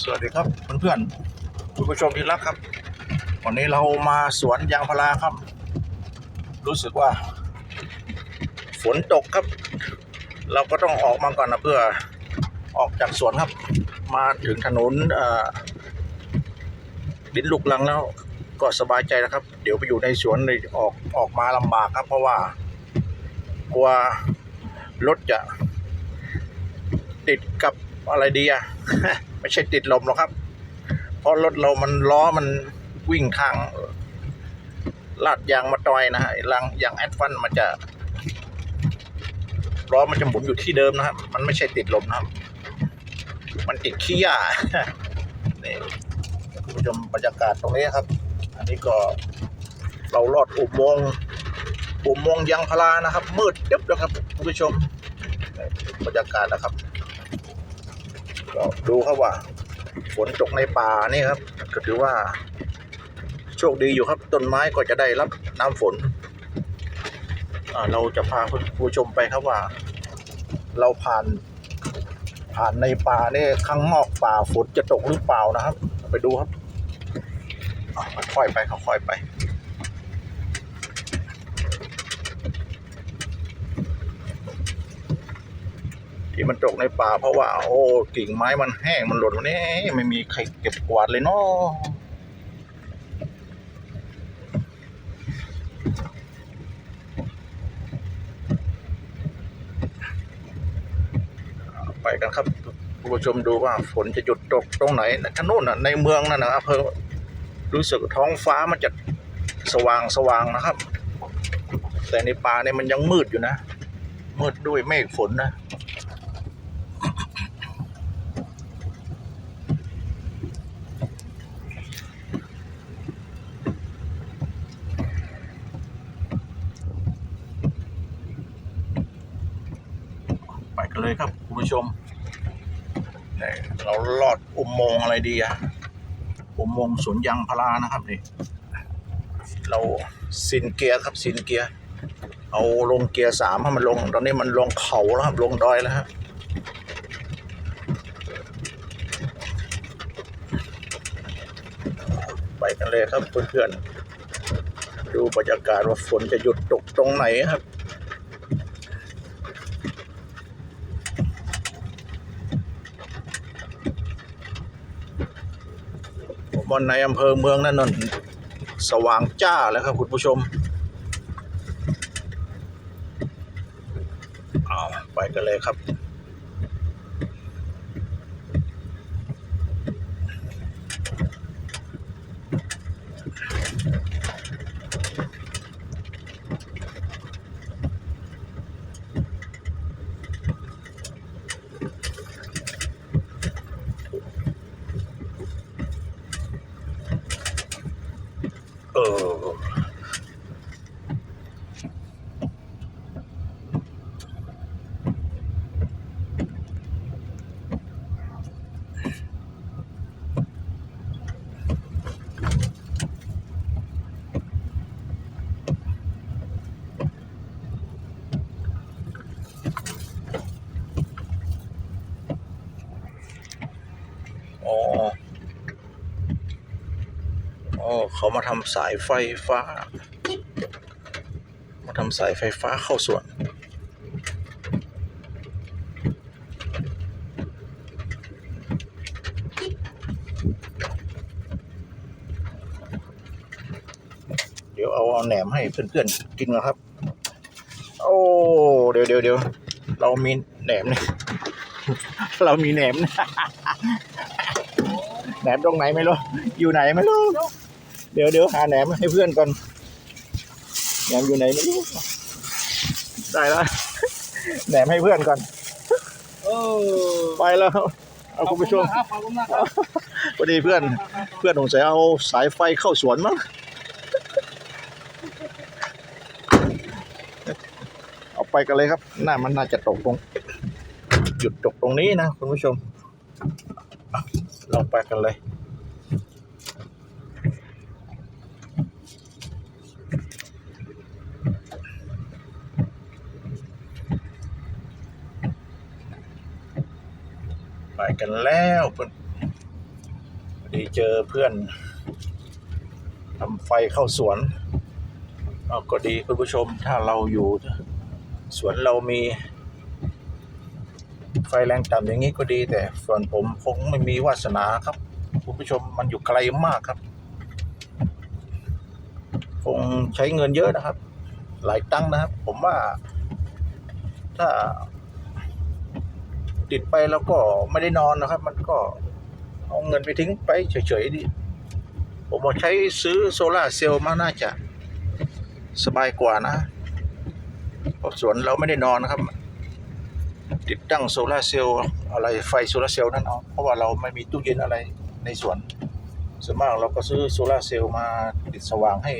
สวัสดีครับเพื่อนๆคุณผู้ชมที่รักครับ วันนี้เรามาสวนยางพาราครับ รู้สึกว่า ฝนตกครับ เราก็ต้องออกมาก่อนนะเพื่อออกจากสวนครับ มาถึงถนนดินลูกลังแล้วก็สบายใจนะครับ เดี๋ยวไปอยู่ในสวนเลยออกออกมาลำบากครับ เพราะว่ากลัวรถจะติดกับอะไรดีอะ ไม่ใช่ติดลมหรอกครับ เพราะรถเรามันล้อมันวิ่งทางลาดยางมาตอยนะฮะลังยางแอดฟันมันจะล้อมันจะหมุนอยู่ที่เดิมนะครับ มันไม่ใช่ติดลมนะครับ มันติดขี้ยานี่คุณผู้ชมบรรยากาศตรงนี้ครับ อันนี้ก็เราลอดอุโมงค์อุโมงค์ยางพารานะครับ มืดตึ๊บนะครับคุณผู้ชมบรรยากาศนะครับ ก็ดูครับว่าฝนตกในป่านี่ครับ ก็ถือว่า โชคดีอยู่ครับต้นไม้ก็จะได้รับน้ำฝนเราจะพาคุณผู้ชมไปครับว่า เราผ่านผ่านในป่าเนี่ยข้างนอกป่าฝนจะตกหรือเปล่านะครับ ไปดูครับค่อยไปค่อยไป ที่มันตกในป่า เพราะว่า โอ้กิ่งไม้มันแห้งมันหล่นนนี้ไม่มีใครเก็บกวาดเลยเนาะไปกันครับคุณผู้ชมดูว่าฝนจะหยุดตกตรงไหนทางโน้นน่ะในเมืองนั่นนะอำเภอรู้สึกท้องฟ้ามันจะสว่างสว่างนะครับ แต่ในป่าเนี่ยมันยังมืดอยู่นะ มืดด้วยเมฆฝนนะ กันเลยครับคุณผู้ชมเราลอดอุโมงค์อะไรดีอะอุโมงค์สวนยางพารานะครับนี่เราสินเกียร์ครับสินเกียร์เอาลงเกียร์สามให้มันลง ตอนนี้มันลงเขาแล้วครับลงดอยแล้วฮะไปกันเลยครับเพื่อนๆดูบรรยากาศว่าฝนจะหยุดตกตรงไหนครับ บนในอำเภอเมืองนั่นนนสว่างจ้าแล้วครับคุณผู้ชมเอาไปกันเลยครับ เออ อ๋อ อ๋อเขามาทำสายไฟฟ้า มาทำสายไฟฟ้าเข้าสวนเดี๋ยวเอาเอาแหนมให้เพื่อนๆกินนะครับ โอ้ เดี๋ยวเดี๋ยวเดี๋ยวเรามีแหนมนี่เรามีแหนม แหนมตรงไหนไม่รู้ อยู่ไหนไม่รู้ เดี๋ยวเดี๋ยวหาแหนมให้เพื่อนก่อนแหนมอยู่ไหนไม่รู้ได้แล้วแหนมให้เพื่อนก่อนเออไปแล้วเอาคุณผู้ชมขอบคุณมากครับพอดีเพื่อน เพื่อนสงสัยเอาสายไฟเข้าสวนมั้งเอาไปกันเลยครับน่ามันน่าจะตกตรงหยุดตกตรงนี้นะคุณผู้ชม เราไปกันเลย กันแล้วเพื่อนดีเจอเพื่อนทำไฟเข้าสวนก็ดีคุณผู้ชมถ้าเราอยู่ สวนเรามี ไฟแรงต่ำอย่างนี้ก็ดี แต่ส่วนผมคงไม่มีวาสนาครับคุณผู้ชมมันอยู่ไกลมากครับ คงใช้เงินเยอะนะครับ หลายตั้งนะครับ ผมว่า ถ้า ติดไปแล้วก็ไม่ได้นอนนะครับ มันก็เอาเงินไปทิ้งไปเฉยๆดิผมว่าใช้ซื้อโซลาเซลล์มาน่าจะสบายกว่านะเพราะสวนเราไม่ได้นอนนะครับ ติดตั้งโซลาเซลล์อะไรไฟโซลาเซลล์นั่นเอาเพราะว่าเราไม่มีตู้เย็นอะไรในสวนส่วนมากเราก็ซื้อโซลาเซลล์มาติดสว่างให้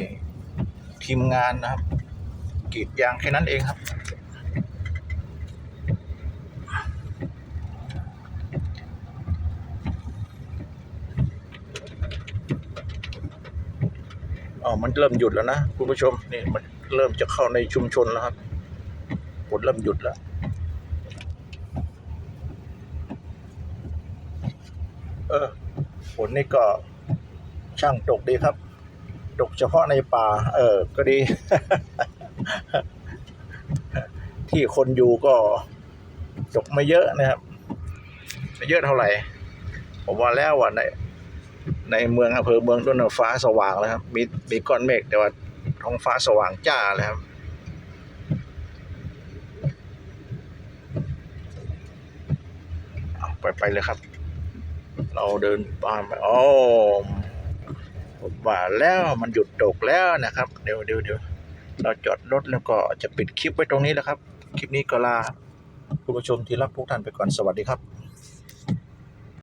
ทีมงานนะครับกรีดยางแค่นั้นเองครับ อ๋อมันเริ่มหยุดแล้วนะคุณผู้ชมนี่มันเริ่มจะเข้าในชุมชนแล้วครับฝนเริ่มหยุดแล้วเออฝนนี่ก็ช่างตกดีครับ ตกเฉพาะในป่า เออ ก็ดี ที่คนอยู่ก็ตกไม่เยอะนะครับ ไม่เยอะเท่าไหร่ ผมว่าแล้วว่าใน ในเมืองอำเภอเมืองต้นนฟ้าสว่างแล้วครับมีมีก้อนเมฆแต่ว่าท้องฟ้าสว่างจ้าเลยครับไปไปเลยครับ เราเดินตามไปอ้ผมว่าแล้วมันหยุดตกแล้วนะครับ เดี๋ยวเดี๋ยวเดี๋ยวเราจอดรถแล้วก็จะปิดคลิปไว้ตรงนี้แล้วครับ คลิปนี้ก็ลาคุณผู้ชมที่รักทุกท่านไปก่อนสวัสดีครับ